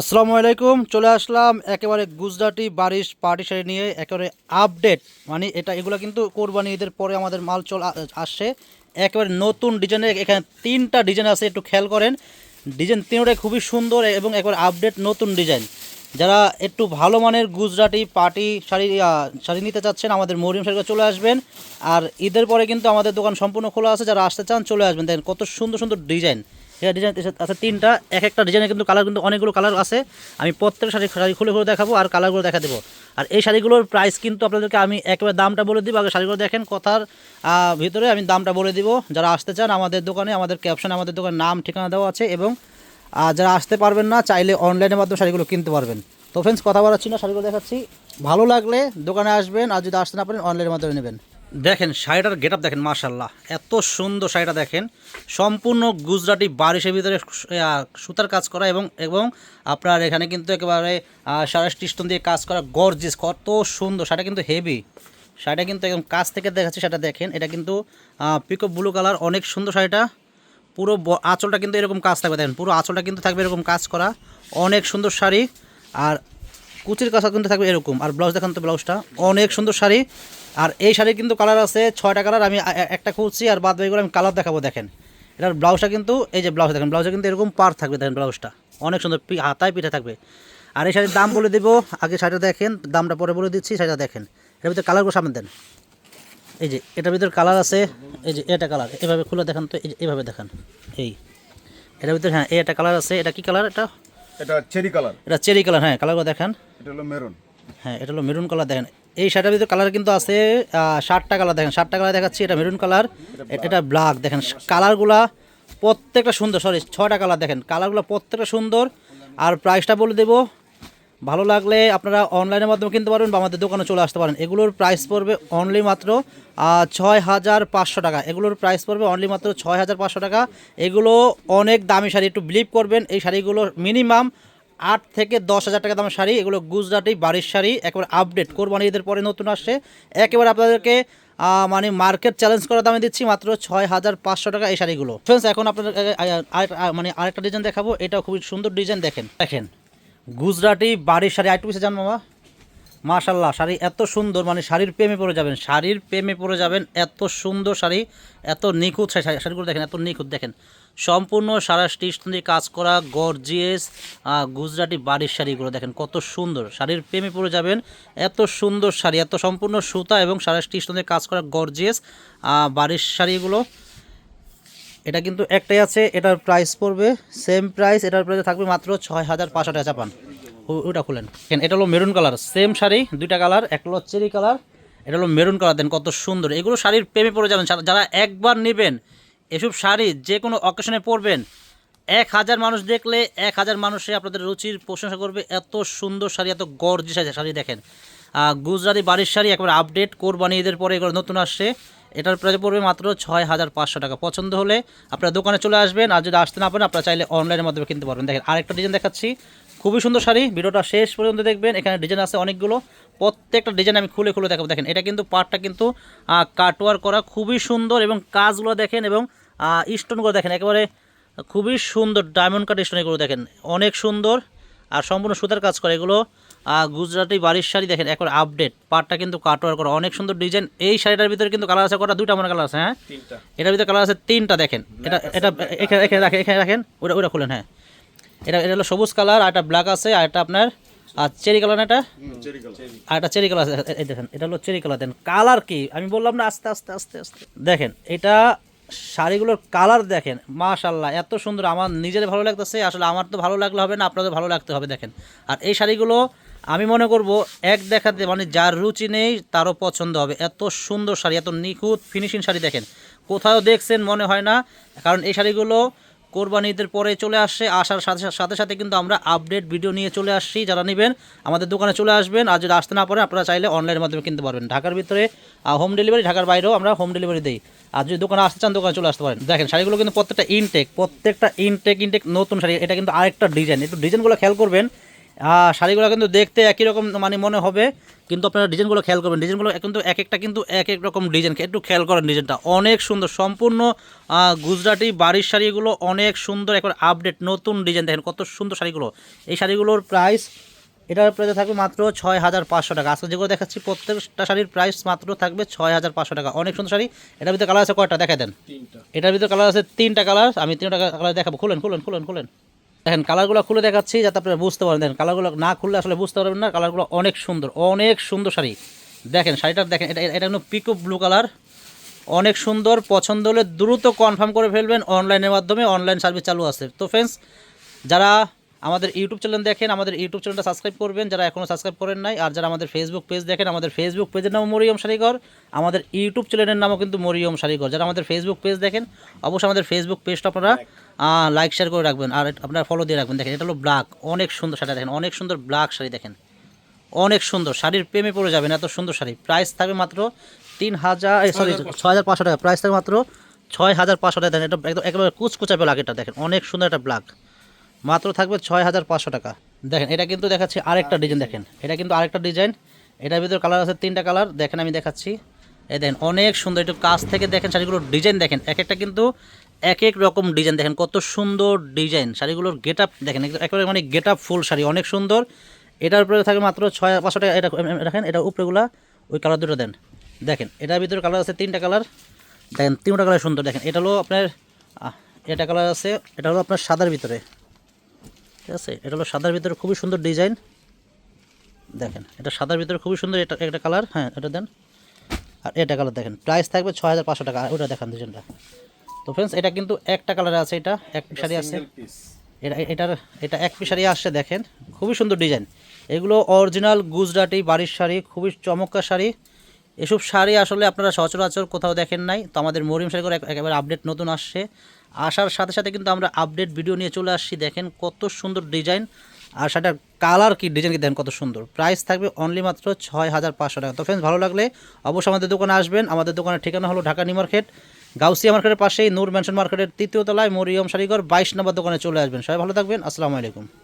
আসসালামু আলাইকুম, চলে আসলাম একেবারে গুজরাটি বারিশ পার্টি শাড়ি নিয়ে একেবারে আপডেট মানে এটা, এগুলো কিন্তু কোরবানি ঈদের পরে আমাদের মাল চল আসছে। একেবারে নতুন ডিজাইনের এখানে তিনটা ডিজাইন আছে, একটু খেয়াল করেন। ডিজাইন তিনটাই খুবই সুন্দর এবং একবার আপডেট নতুন ডিজাইন যারা একটু ভালো মানের গুজরাটি পার্টি শাড়ি শাড়ি নিতে চাচ্ছেন, আমাদের মরিয়ম শাড়িগুলো চলে আসবেন। আর ঈদের পরে কিন্তু আমাদের দোকান সম্পূর্ণ খোলা আছে, যারা আসতে চান চলে আসবেন। দেখেন কত সুন্দর সুন্দর ডিজাইন এটা ডিজাইন আছে তিনটা, এক একটা ডিজাইনে কিন্তু কালার কিন্তু অনেকগুলো কালার আছে। আমি প্রত্যেক শাড়ি শাড়ি খুলে খুলে দেখাবো আর কালারগুলো দেখা দেবো। আর এই শাড়িগুলোর প্রাইস কিন্তু আপনাদেরকে আমি একেবারে দামটা বলে দিব। আগে শাড়িগুলো দেখেন, কথার ভিতরে আমি দামটা বলে দিব। যারা আসতে চান আমাদের দোকানে, আমাদের ক্যাপশনে আমাদের দোকানের নাম, ঠিকানা দেওয়া আছে এবং যারা আসতে পারবেন না, চাইলে অনলাইনের মাধ্যমে শাড়িগুলো কিনতে পারবেন। তো ফ্রেন্ডস কথা বলাচ্ছি না শাড়িগুলো দেখাচ্ছি। ভালো লাগলে দোকানে আসবেন, আর যদি আসতে না পারেন অনলাইনের মাধ্যমে নেবেন। দেখেন, শাড়িটার গেট আপ দেখেন মাশাল্লাহ এত সুন্দর শাড়িটা দেখেন। সম্পূর্ণ গুজরাটি বারিশের ভিতরে সুতার কাজ করা এবং এবং আপনার এখানে কিন্তু একেবারে সাড়ে স্টিস্টন দিয়ে কাজ করা গর্জিস কত সুন্দর। শাড়িটা কিন্তু হেভি শাড়িটা কিন্তু একদম কাছ থেকে দেখাচ্ছি সেটা দেখেন। এটা কিন্তু পিকো ব্লু কালার অনেক সুন্দর শাড়িটা। পুরো আঁচলটা কিন্তু এরকম কাজ থাকবে। দেখেন, পুরো আঁচলটা কিন্তু থাকবে এরকম কাজ করা। অনেক সুন্দর শাড়ি। আর কুচির কাঁচা কিন্তু থাকবে এরকম। আর ব্লাউজ দেখান তো ব্লাউজটা অনেক সুন্দর শাড়ি। আর এই শাড়ির কিন্তু কালার আছে ছয়টা কালার আমি একটা খুঁজছি আর বাদ বাকিগুলো আমি কালার দেখাবো দেখেন। এটার ব্লাউজটা কিন্তু এই যে ব্লাউজ দেখেন ব্লাউজে কিন্তু এরকম পার থাকবে দেখেন ব্লাউজটা অনেক সুন্দর হাতায় পিঠে থাকবে। আর এই শাড়ির দাম বলে দেবো আগে শাড়িটা দেখেন দামটা পরে বলে দিচ্ছি শাড়িটা দেখেন। এটার ভিতরে কালারগুলো সামনে দেন। এই যে এটার ভিতরে কালার আছে এই যে এটা কালার এভাবে খুলে দেখান তো এই যে এভাবে দেখান এই। এটার ভিতরে হ্যাঁ এই একটা কালার আছে এটা কি কালার এটা? এটা চেরি কালার এটা চেরি কালার হ্যাঁ কালারগুলো দেখান। এটা হলো মেরুন। হ্যাঁ এটা হলো মেরুন কালার দেখেন। এই শার্টের ভিতরে কালার কিন্তু আছে ষাটটা কালার দেখেন। ষাটটা কালার দেখাচ্ছি এটা মেরুন কালার এটা ব্ল্যাক দেখেন। কালারগুলা প্রত্যেকটা সুন্দর সরি ছয়টা কালার দেখেন। কালারগুলো প্রত্যেকটা সুন্দর। আর প্রাইসটা বলে দেবো ভালো লাগলে আপনারা অনলাইনের মাধ্যমে কিনতে পারবেন বা আমাদের দোকানে চলে আসতে পারেন। এগুলোর প্রাইস পড়বে অনলি মাত্র ছয় হাজার পাঁচশো টাকা। এগুলোর প্রাইস পড়বে অনলি মাত্র ছয় হাজার পাঁচশো টাকা। এগুলো অনেক দামি শাড়ি একটু বিলিভ করবেন এই শাড়িগুলো মিনিমাম আট থেকে দশ হাজার টাকা দামের শাড়ি, এগুলো গুজরাটি বাড়ির শাড়ি, একেবারে আপডেট কোরবানি ঈদের পরে নতুন আসছে। একেবারে আপনাদেরকে মানে মার্কেট চ্যালেঞ্জ করা দামে দিচ্ছি মাত্র ছয় হাজার পাঁচশো টাকা এই শাড়িগুলো। ফ্রেন্ডস এখন আপনাদের মানে আরেকটা ডিজাইন দেখাবো। এটা খুবই সুন্দর ডিজাইন দেখেন। দেখেন, গুজরাটি বাড়ির শাড়ি, আরেকটু পিছিয়ে যান মামা মাশাল্লাহ শাড়ি এত সুন্দর মানে শাড়ির প্রেমে পড়ে যাবেন, শাড়ির প্রেমে পড়ে যাবেন, এত সুন্দর শাড়ি, এত নিখুঁত শাড়ি শাড়ি- শাড়িগুলো দেখেন, এত নিখুঁত, দেখেন। সম্পূর্ণ সারা স্টিচ দিয়ে কাজ করা গর্জিয়াস গুজরাটি বাড়ির শাড়িগুলো দেখেন কত সুন্দর। শাড়ির প্রেমে পড়ে যাবেন, এত সুন্দর শাড়ি, এত সম্পূর্ণ সুতা এবং সারা স্টিচ দিয়ে কাজ করা গর্জিয়াস বাড়ির শাড়িগুলো। এটা কিন্তু একটাই আছে, এটার প্রাইস পড়বে সেম প্রাইস এটার প্রাইস থাকবে মাত্র ছয় হাজার পাঁচশো টাকা চাপান ওটা খুলেন। এটা হলো মেরুন কালার সেম শাড়ি, দুইটা কালার একটা হলো চেরি কালার এটা হলো মেরুন কালার দেন কত সুন্দর। এগুলো শাড়ির প্রেমে পড়ে যাবেন যারা একবার নেবেন এসব শাড়ি যে কোনো অকেশনে পরবেন। এক হাজার মানুষ দেখলে এক হাজার মানুষে আপনাদের রুচির প্রশংসা করবে। এত সুন্দর শাড়ি, এত গর্জি শাড়ি দেখেন। গুজরাটি বাড়ির শাড়ি একবার আপডেট কোরবানি ঈদের পরে এগুলো নতুন আসছে। এটার প্রাইস পড়বে মাত্র ছয় হাজার পাঁচশো টাকা। পছন্দ হলে আপনার দোকানে চলে আসবেন। আর যদি আসতে না পারেন, আপনারা চাইলে অনলাইনের মাধ্যমে কিনতে পারবেন। দেখেন আরেকটা ডিজাইন দেখাচ্ছি। খুবই সুন্দর শাড়ি ভিডিওটা শেষ পর্যন্ত দেখবেন এখানে ডিজাইন আছে অনেকগুলো। প্রত্যেকটা ডিজাইন আমি খুলে খুলে দেখাবো। দেখেন এটা কিন্তু পার্টটা কিন্তু কাটওয়ার করা খুবই সুন্দর এবং কাজগুলো দেখেন এবং স্টোনগুলো দেখেন একেবারে খুবই সুন্দর ডায়মন্ড কাট স্টোন এগুলো দেখেন। অনেক সুন্দর আর সম্পূর্ণ সুতার কাজ করে এগুলো। গুজরাটি বাড়ির শাড়ি দেখেন একবার আপডেট পাটটা কিন্তু কাটওয়ার করা অনেক সুন্দর ডিজাইন এই শাড়িটার ভিতরে কিন্তু কালার আছে কটা? দুইটা আমার কালার আছে হ্যাঁ? এটার ভিতরে কালার আছে তিনটা দেখেন। এটা এটা এখানে এখানে রাখেন এখানে রাখেন ওটা ওটা খুলেন হ্যাঁ। এটা এটা হলো সবুজ কালার আর একটা ব্ল্যাক আছে আর একটা আপনার আর চেরি কালার এটা? চেরি কালার আর একটা চেরি কালার আছে এই দেখেন এটা হলো চেরি কালার দেন কালার কি? আমি বললাম না আস্তে আস্তে আস্তে আস্তে। দেখেন এটা শাড়িগুলোর কালার দেখেন মাশাল্লাহ এত সুন্দর আমার নিজের ভালো লাগতেছে আসলে আমার তো ভালো লাগলে হবে না আপনাদের ভালো লাগতে হবে দেখেন। আর এই শাড়িগুলো আমি মনে করব এক দেখাতে মানে যার রুচি নেই তারও পছন্দ হবে। এত সুন্দর শাড়ি এত নিখুঁত ফিনিশিং শাড়ি দেখেন। কোথাও দেখছেন মনে হয় না কারণ এই শাড়িগুলো কোরবানি ঈদের পরে চলে আসছে আসার সাথে সাথে সাথে কিন্তু আমরা আপডেট ভিডিও নিয়ে চলে আসছি। যারা নেবেন, আমাদের দোকানে চলে আসবেন। আর যদি আসতে না পারেন, আপনারা চাইলে অনলাইনের মাধ্যমে কিনতে পারবেন। ঢাকার ভিতরে হোম ডেলিভারি ঢাকার বাইরেও আমরা হোম ডেলিভারি দিই। আর যদি দোকানে আসতে চান, দোকানে চলে আসতে পারেন। দেখেন, শাড়িগুলো কিন্তু প্রত্যেকটা ইনটেক প্রত্যেকটা ইনটেক ইনটেক নতুন শাড়ি। এটা কিন্তু আরেকটা ডিজাইন একটু ডিজাইনগুলো খেয়াল করবেন। আহ, শাড়িগুলো কিন্তু দেখতে একই রকম মানে মনে হবে কিন্তু আপনারা ডিজাইনগুলো খেয়াল করবেন। ডিজাইনগুলো কিন্তু এক একটা কিন্তু এক এক রকম ডিজাইন। একটু খেয়াল করেন ডিজাইনটা। অনেক সুন্দর সম্পূর্ণ গুজরাটি বাড়ির শাড়িগুলো অনেক সুন্দর একবার আপডেট নতুন ডিজাইন। দেখেন কত সুন্দর শাড়িগুলো। এই শাড়িগুলোর প্রাইস এটার প্রাইস থাকবে মাত্র ছয় হাজার পাঁচশো টাকা। আজকে যেগুলো দেখাচ্ছি প্রত্যেকটা শাড়ির প্রাইস মাত্র থাকবে ছয় হাজার পাঁচশো টাকা। অনেক সুন্দর শাড়ি। এটার ভিতরে কালার আছে কয়টা? দেখা দেন। এটার ভিতরে কালার আছে তিনটা কালার আমি তিনটা কালার দেখাবো। খুলেন খুলেন খুলেন খুলেন। দেখেন কালারগুলো খুলে দেখাচ্ছি যাতে আপনারা বুঝতে পারেন। দেখেন কালারগুলো না খুললে আসলে বুঝতে পারবেন না। কালারগুলো অনেক সুন্দর অনেক সুন্দর শাড়ি। দেখেন শাড়িটা দেখেন, এটা এটা কিন্তু পিকো ব্লু কালার। অনেক সুন্দর, পছন্দ হলে দ্রুত কনফার্ম করে ফেলবেন অনলাইনের মাধ্যমে। অনলাইন সার্ভিস চালু আছে। তো ফ্রেন্ডস যারা আমাদের ইউটিউব চ্যানেল দেখেন, আমাদের ইউটিউব চ্যানেলটা সাবস্ক্রাইব করবেন। যারা এখনও সাবস্ক্রাইব করেন নাই, আর যারা আমাদের ফেসবুক পেজ দেখেন, আমাদের ফেসবুক পেজের নাম মরিয়ম শাড়িঘর আমাদের ইউটিউব চ্যানেলের নামও কিন্তু মরিয়ম শাড়িঘর যারা আমাদের ফেসবুক পেজ দেখেন, অবশ্যই আমাদের ফেসবুক পেজটা আপনারা লাইক শেয়ার করে রাখবেন। আর আপনার ফলো দিয়ে রাখবেন। দেখেন এটা হলো ব্ল্যাক অনেক সুন্দর শাড়ি দেখেন অনেক সুন্দর ব্ল্যাক শাড়ি দেখেন। অনেক সুন্দর। শাড়ির প্রেমে পড়ে যাবেন এত সুন্দর শাড়ি। প্রাইস থাকবে মাত্র তিন হাজার সরি ছয় হাজার পাঁচশো টাকা। প্রাইস থাকবে মাত্র ছয় হাজার পাঁচশো টাকা। দেখেন এটা একদম একেবারে কুচকুচা ব্ল্যাক এটা দেখেন। অনেক সুন্দর একটা ব্ল্যাক মাত্র থাকবে ছয় হাজার পাঁচশো টাকা। দেখেন এটা কিন্তু দেখাচ্ছি আরেকটা ডিজাইন দেখেন। এটা কিন্তু আরেকটা ডিজাইন এটার ভিতরে কালার আছে তিনটা কালার দেখেন আমি দেখাচ্ছি। এই দেখেন অনেক সুন্দর। একটু কাছ থেকে দেখেন শাড়িগুলোর ডিজাইন দেখেন। এক একটা কিন্তু এক এক রকম ডিজাইন দেখেন, কত সুন্দর ডিজাইন। শাড়িগুলোর গেট আপ দেখেন একেবারে মানে গেট আপ ফুল শাড়ি, অনেক সুন্দর। এটার উপরে থাকে মাত্র ছয়, পাঁচশো টাকা, এটা দেখেন এটা উপরেগুলা, ওই কালার দুটো দেন। দেখেন, এটার ভিতরে কালার আছে তিনটা কালার দেখেন, তিনটা কালার সুন্দর, দেখেন, এটা হলো আপনার এটা কালার আছে, এটা হলো আপনার সাদার ভিতরে। ঠিক আছে, এটা হলো সাদার ভিতরে খুবই সুন্দর ডিজাইন। দেখেন, এটা সাদার ভিতরে খুবই সুন্দর এটা একটা কালার হ্যাঁ এটা দেন। আর এটা কালার দেখেন প্রাইস থাকবে ছয় হাজার পাঁচশো টাকা ওটা দেখান ডিজাইনটা তো ফ্রেন্ডস এটা কিন্তু একটা কালার আছে এটা এক শাড়ি আছে। এটা এটার এটা এক পিস শাড়ি আসছে দেখেন। খুবই সুন্দর ডিজাইন এগুলো অরিজিনাল গুজরাটি বাড়ির শাড়ি খুবই চমৎকার শাড়ি। এসব শাড়ি আসলে আপনারা সচরাচর কোথাও দেখেন নাই। তো আমাদের মরিম শাড়ি করে একেবারে আপডেট নতুন আসছে। আসার সাথে সাথে কিন্তু আমরা আপডেট ভিডিও নিয়ে চলে আসছি। দেখেন কত সুন্দর ডিজাইন আর সেটার কালার কি ডিজাইন কি দেখেন কত সুন্দর। প্রাইস থাকবে অনলি মাত্র ছয় হাজার পাঁচশো টাকা। তো ফ্রেন্ডস ভালো লাগলে অবশ্যই আমাদের দোকানে আসবেন। আমাদের দোকানের ঠিকানা হলো ঢাকা নিউ মার্কেট। গাউসিয়া মার্কেটের পাশেই নূর ম্যানশন মার্কেটের তৃতীয় তলায় মরিয়ম শাড়িঘর বাইশ নম্বর দোকানে চলে আসবেন। সবাই ভালো থাকবেন। আসসালামু আলাইকুম।